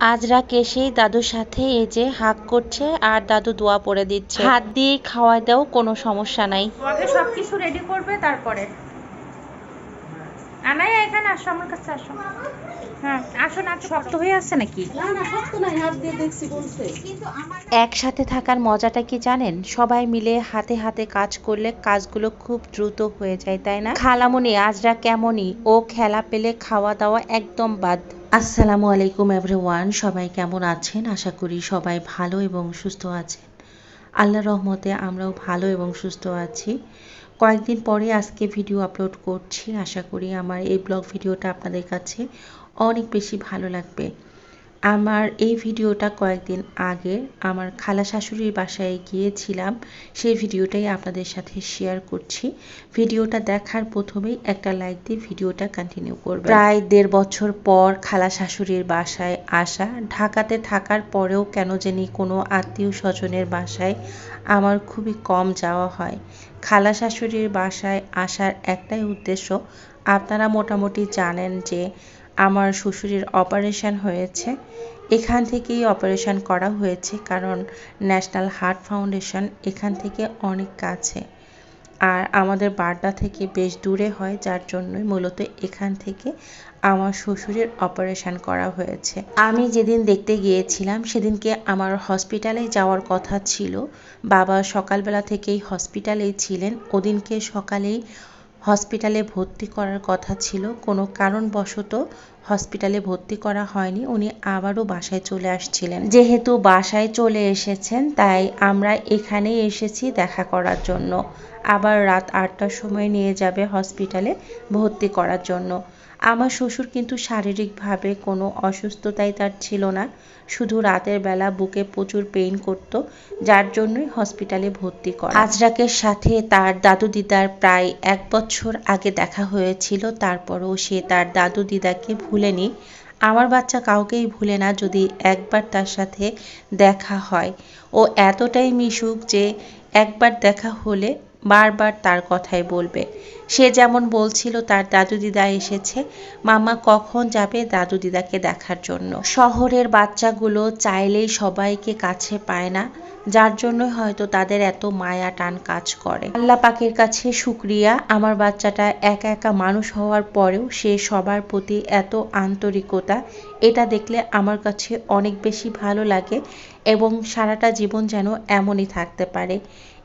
আজরাক এসেই দাদুর সাথে এই যে হাক করছে আর দাদু দোয়া পড়ে দিচ্ছে। হাত দিয়ে খাওয়া দাও কোনো সমস্যা নাই। আগে সব কিছু রেডি করবে তারপরে। আনাই এখানে আসো আমার কাছে আসো। হ্যাঁ আসো না শক্ত হয়ে আছে নাকি? একসাথে থাকার মজাটা কি জানেন? সবাই মিলে হাতে হাতে কাজ করলে কাজগুলো খুব দ্রুত হয়ে যায় তাই না? খালামনি আজরা কেমনই? ও খেলা পেলে খাওয়া দাওয়া একদম বাদ। আসসালামু আলাইকুম এভরিওয়ান, সবাই কেমন আছেন? আশা করি সবাই ভালো এবং সুস্থ আছেন। আল্লাহ রহমতে আমরাও ভালো এবং সুস্থ আছি। কয়েকদিন পরে আজকে ভিডিও আপলোড করছি। আশা করি আমার এই ব্লগ ভিডিওটা আপনাদের কাছে অনেক বেশি ভালো লাগবে। আমার এই ভিডিওটা কয়েকদিন আগে আমার খালা শাশুড়ির বাসায় গিয়েছিলাম। সেই ভিডিওটাই আপনাদের সাথে শেয়ার করছি। ভিডিওটা দেখার প্রথমেই একটা লাইক দিয়ে ভিডিওটা কন্টিনিউ করবে প্রায় দেড় বছর পর খালা শাশুড়ির বাসায় আসা। ঢাকাতে থাকার পরেও কেন জানি কোনো আত্মীয় স্বজনের বাসায় আমার খুবই কম যাওয়া হয়। খালা শাশুড়ির বাসায় আসার একটাই উদ্দেশ্য, আপনারা মোটামুটি জানেন যে আমার শ্বশুরের অপারেশন হয়েছে। এখান থেকেই অপারেশন করা হয়েছে কারণ ন্যাশনাল হার্ট ফাউন্ডেশন এখান থেকে অনেক কাছে। আর আমাদের বাড্ডা থেকে বেশ দূরে হয়, যার জন্যই মূলত এখান থেকে আমার শ্বশুরের অপারেশন করা হয়েছে। আমি যেদিন দেখতে গিয়েছিলাম, সেদিনকে আমার হসপিটালে যাওয়ার কথা ছিল। বাবা সকালবেলা থেকেই হসপিটালেই ছিলেন। ওদিনকে সকালেই হসপিটালে ভর্তি করার কথা ছিল। কোনো কারণবশত হসপিটালে ভর্তি করা হয়নি। উনি আবারও বাসায় চলে আসছিলেন। যেহেতু বাসায় চলে এসেছেন, তাই আমরা এখানে এসেছি দেখা করার জন্য। আবার রাত আটটার সময় নিয়ে যাবে হসপিটালে ভর্তি করার জন্য। আমার শ্বশুর কিন্তু শারীরিকভাবে কোনো অসুস্থতাই তার ছিল না। শুধু রাতের বেলা বুকে প্রচুর পেইন করত, যার জন্যই হসপিটালে ভর্তি করা। আজরাকের সাথে তার দাদু দিদার প্রায় এক বছর আগে দেখা হয়েছিল, তারপরও সে তার দাদু দিদাকে ভুলেনি। আমার বাচ্চা কাউকেই ভুলে না, যদি একবার তার সাথে দেখা হয়। ও এতটাই মিশুক যে একবার দেখা হলে বারবার তার কথাই বলবে। সে যেমন বলছিল, তার দাদু দিদা এসেছে। মামা কখন যাবে দাদু দিদাকে দেখার জন্য। শহরের বাচ্চাগুলো চাইলেই সবাইকে কাছে পায় না, যার জন্য হয়তো তাদের এত মায়া টান কাজ করে। আল্লাহ পাকের কাছে শুক্রিয়া। আমার বাচ্চাটা একা একা মানুষ হওয়ার পরেও সে সবার প্রতি এত আন্তরিকতা এটা দেখলে আমার কাছে অনেক বেশি ভালো লাগে এবং সারাটা জীবন যেন এমনই থাকতে পারে।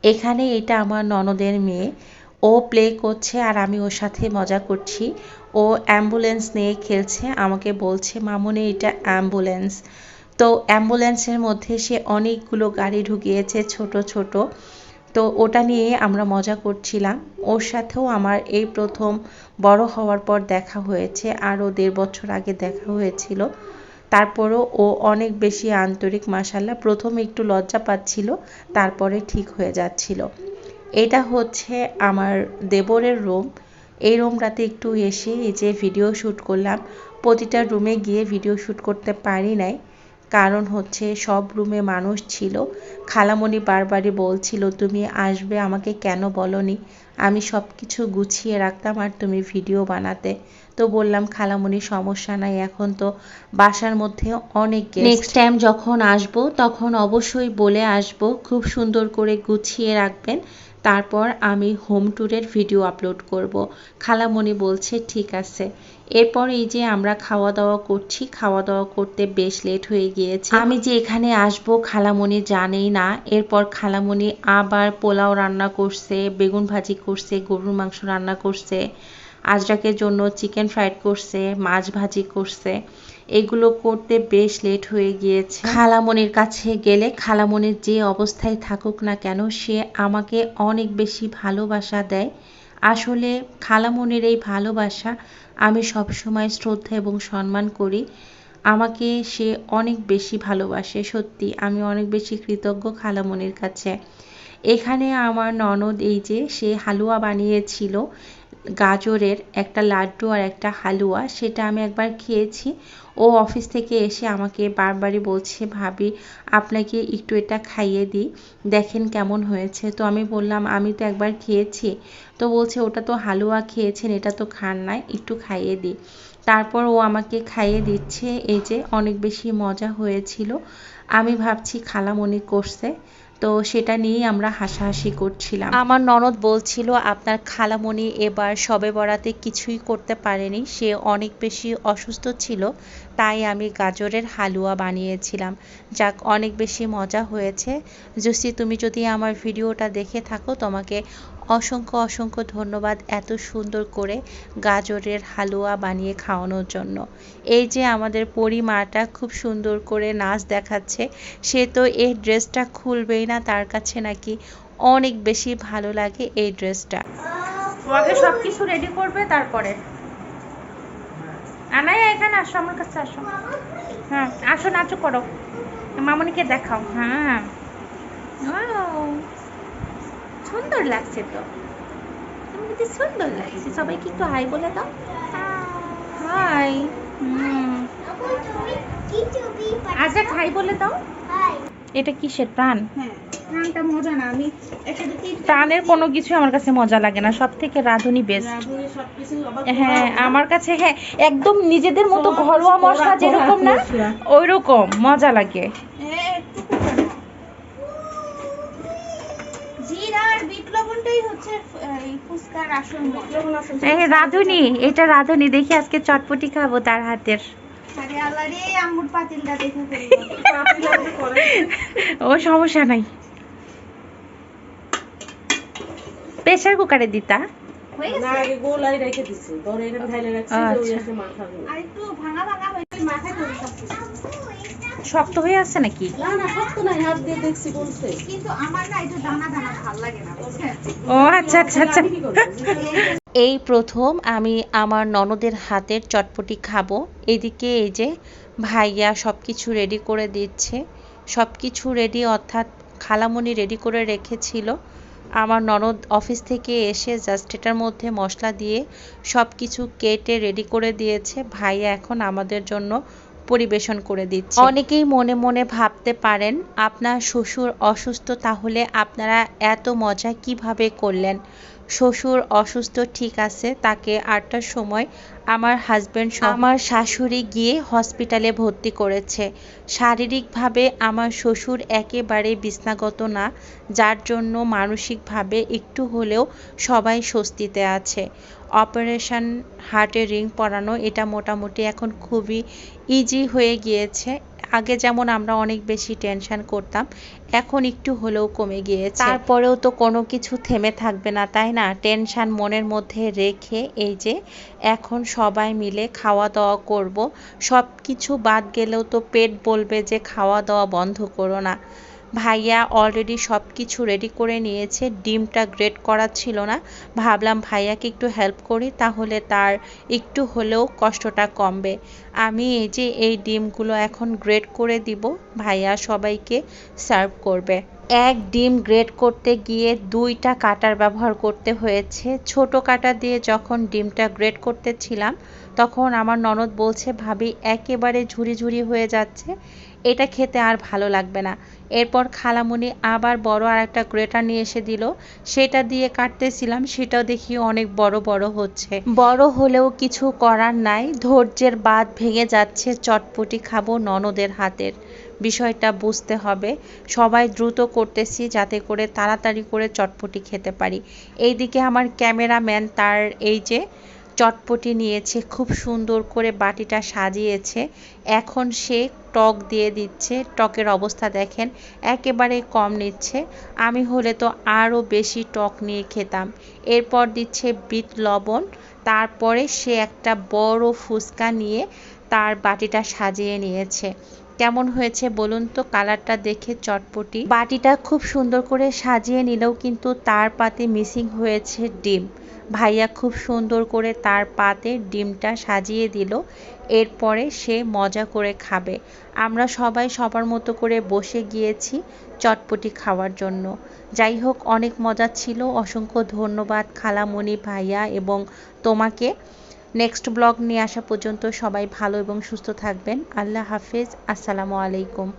এখানে এটা আমার ননদের মেয়ে। ও প্লে করছে আর আমি ওর সাথে মজা করছি। ও অ্যাম্বুলেন্স নিয়ে খেলছে। আমাকে বলছে, মামুনি, এটা অ্যাম্বুলেন্স তো অ্যাম্বুলেন্সের মধ্যে সে অনেকগুলো গাড়ি ঢুকিয়েছে ছোট ছোট। তো ওটা নিয়ে আমরা মজা করছিলাম। ওর সাথেও আমার এই প্রথম বড় হওয়ার পর দেখা হয়েছে আরও দেড় বছর আগে দেখা হয়েছিল। তারপরও ও অনেক বেশি আন্তরিক মাসাল্লাহ প্রথমে একটু লজ্জা পাচ্ছিল, তারপরে ঠিক হয়ে যাচ্ছিল। এটা হচ্ছে আমার দেবরের রুম। এই রুমটাতে একটু এসে এই যে ভিডিও শ্যুট করলাম। প্রতিটা রুমে গিয়ে ভিডিও শ্যুট করতে পারি নাই। কারণ হচ্ছে সব রুমে মানুষ ছিল। খালামণি বারবারই বলছিল, তুমি আসবে আমাকে কেন বলনি? আমি সব কিছু গুছিয়ে রাখতাম আর তুমি ভিডিও বানাতে। তো বললাম, খালামণি, সমস্যা নাই। এখন তো বাসার মধ্যে অনেক নেক্সট টাইম যখন আসব, তখন অবশ্যই বলে আসব। খুব সুন্দর করে গুছিয়ে রাখবেন। তারপর আমি হোম ট্যুরের ভিডিও আপলোড করব। খালামণি বলছে, ঠিক আছে। এরপর এই যে আমরা খাওয়া দাওয়া করছি খাওয়া দাওয়া করতে বেশ লেট হয়ে গিয়েছে। আমি যে এখানে আসব খালামণি জানেই না। এরপর খালামণি আবার পোলাও রান্না করছে, বেগুন ভাজি করছে, গরুর মাংস রান্না করছে, আজরাকের জন্য চিকেন ফ্রাইড করছে, মাছ ভাজি করছে। এগুলো করতে বেশ লেট হয়ে গিয়েছে। খালামণির কাছে গেলে খালামণির যে অবস্থায় থাকুক না কেন, সে আমাকে অনেক বেশি ভালোবাসা দেয়। আসলে খালামণির এই ভালোবাসা আমি সবসময় শ্রদ্ধা এবং সম্মান করি। আমাকে সে অনেক বেশি ভালোবাসে, সত্যি। আমি অনেক বেশি কৃতজ্ঞ খালামণির কাছে। এখানে আমার ননদ এই যে, সে হালুয়া বানিয়েছিল। গাজরের একটা লাড্ডু আর একটা হালুয়া, সেটা আমি একবার খেয়েছি। ও অফিস থেকে এসে আমাকে বারবারই বলছে, ভাবি, আপনাকে একটু এটা খাইয়ে দিই, দেখেন কেমন হয়েছে। তো আমি বললাম, আমি তো একবার খেয়েছি। তো বলছে, ওটা তো হালুয়া খেয়েছেন, এটা তো খান নাই, একটু খাইয়ে দিই। তারপর ও আমাকে খাইয়ে দিচ্ছে, এই যে অনেক বেশি মজা হয়েছিল। আমি ভাবছি, খালামণি করছে। তো সেটা নিয়েই আমরা হাসাহাসি করছিলাম। আমার ননদ বলছিল, আপনার খালামণি এবার সবে বরাতে কিছুই করতে পারেনি। সে অনেক বেশি অসুস্থ ছিল, তাই আমি গাজরের হালুয়া বানিয়েছিলাম। যাক, অনেক বেশি মজা হয়েছে। জুসি, তুমি যদি আমার ভিডিওটা দেখে থাকো, তোমাকে অসংখ্য অসংখ্য ধন্যবাদ এত সুন্দর করে গাজরের হালুয়া বানিয়ে খাওয়ানোর জন্য। এই যে আমাদের পরিমাটা খুব সুন্দর করে নাচ দেখাচ্ছে সে তো এই ড্রেসটা খুলবেই না তার কাছে নাকি অনেক বেশি ভালো লাগে এই ড্রেসটা। আগে সব কিছু রেডি করবে তারপরে। আনায়া এখানে আসো আমার কাছে আসো। হ্যাঁ আসো নাচো করো। মামনিকে দেখাও। হ্যাঁ। Wow, সুন্দর লাগছে তো। সুন্দর লাগছে সবাইকে একটু হাই বলে দাও। হাই আচ্ছা হাই বলে দাও। এটা কিসের প্রাণ? হ্যাঁ প্রাণের কোনো কিছু আমার কাছে মজা লাগে না সব থেকে রাঁধুনি বেস্ট হ্যাঁ আমার কাছে হ্যাঁ একদম নিজেদের মতো ঘরোয়া মশলা যেরকম না ওই রকম মজা লাগে এ, একটুকু কেন? জিরা আর বিট হচ্ছে এই ফুচকার আসল এই রাঁধুনি এটা রাঁধুনি দেখি আজকে চটপটি খাব তার হাতের। ও সমস্যা নাই। প্রেসার কুকারে দিতা। হয়ে আচ্ছা। শক্ত হয়ে আছে নাকি? না না শক্ত নাই হাত দিয়ে দেখছি বলছে। কিন্তু আমার না একটু দানা দানা ভালো লাগে না ও আচ্ছা আচ্ছা আচ্ছা? এই প্রথম আমি আমার ননদের হাতের চটপটি খাব। এদিকে এই যে ভাইয়া সব কিছু রেডি করে দিচ্ছে। সব কিছু রেডি অর্থাৎ খালামণি রেডি করে রেখেছিল। আমার ননদ অফিস থেকে এসে জাস্ট এটার মধ্যে মশলা দিয়ে সব কিছু কেটে রেডি করে দিয়েছে। ভাইয়া এখন আমাদের জন্য পরিবেশন করে দিচ্ছে। অনেকেই মনে মনে ভাবতে পারেন, আপনার শ্বশুর অসুস্থ তাহলে আপনারা এত মজা কীভাবে করলেন? শ্বশুর অসুস্থ ঠিক আছে, তাকে আটটার সময় আমার হাজবেন্ড আমার শাশুড়ি গিয়ে হসপিটালে ভর্তি করেছে। শারীরিকভাবে আমার শ্বশুর একেবারে বিছনাগত না, যার জন্য মানসিকভাবে একটু হলেও সবাই স্বস্তিতে আছে। অপারেশন হার্টে রিং পরানো, এটা মোটামুটি এখন খুবই ইজি হয়ে গিয়েছে। আগে যেমন আমরা অনেক বেশি টেনশন করতাম, এখন একটু হলেও কমে গিয়েছে। তারপরেও তো কোনো কিছু থেমে থাকবে না, তাই না? টেনশন মনের মধ্যে রেখে এই যে এখন সবাই মিলে খাওয়া দাওয়া করব। সব কিছু বাদ গেলেও তো পেট বলবে যে খাওয়া দাওয়া বন্ধ করো না। ভাইয়া অলরেডি সব কিছু রেডি করে নিয়েছে, ডিমটা গ্রেট করা ছিল না। ভাবলাম ভাইয়াকে একটু হেল্প করি, তাহলে তার একটু হলেও কষ্টটা কমবে। আমি এই যে এই ডিমগুলো এখন গ্রেট করে দিব, ভাইয়া সবাইকে সার্ভ করবে। এক ডিম গ্রেট করতে গিয়ে দুইটা কাটার ব্যবহার করতে হয়েছে। ছোট কাটা দিয়ে যখন ডিমটা গ্রেট করতেছিলাম, তখন আমার ননদ বলছে, ভাবি, একেবারে ঝুরি ঝুরি হয়ে যাচ্ছে। এটা খেতে আর ভালো লাগবে না। এরপর খালামুনি আবার বড় আর একটা গ্রেটার নিয়ে এসে দিল। সেটা দিয়ে কাটতেছিলাম, সেটাও দেখি অনেক বড় বড় হচ্ছে। বড় হলেও কিছু করার নাই, ধৈর্যের বাদ ভেঙে যাচ্ছে, চটপটি খাব ননদের হাতের। বিষয়টা বুঝতে হবে, সবাই দ্রুত করতেছি যাতে করে তাড়াতাড়ি করে চটপটি খেতে পারি। এইদিকে আমার ক্যামেরাম্যান তার এই যে চটপটি নিয়েছে, খুব সুন্দর করে বাটিটা সাজিয়েছে। এখন সে টক দিয়ে দিচ্ছে, টকের অবস্থা দেখেন, একেবারে কম নিচ্ছে। আমি হলে তো আরও বেশি টক নিয়ে খেতাম। এরপর দিচ্ছে বিট লবণ, তারপরে সে একটা বড় ফুচকা নিয়ে তার বাটিটা সাজিয়ে নিয়েছে। কেমন হয়েছে বলুন তো কালারটা দেখে চটপটি? বাটিটা খুব সুন্দর করে সাজিয়ে নিলেও কিন্তু তার পাতে মিসিং হয়েছে ডিম। ভাইয়া খুব সুন্দর করে তার পাতে ডিমটা সাজিয়ে দিল। এরপরে সে মজা করে খাবে। আমরা সবাই সবার মতো করে বসে গিয়েছি চটপটি খাওয়ার জন্য। যাই হোক, অনেক মজা ছিল। অসংখ্য ধন্যবাদ খালামণি, ভাইয়া এবং তোমাকে। নেক্সট ব্লগ নিয়ে আসা পর্যন্ত সবাই ভালো এবং সুস্থ থাকবেন। আল্লাহ হাফেজ। আসসালামু আলাইকুম।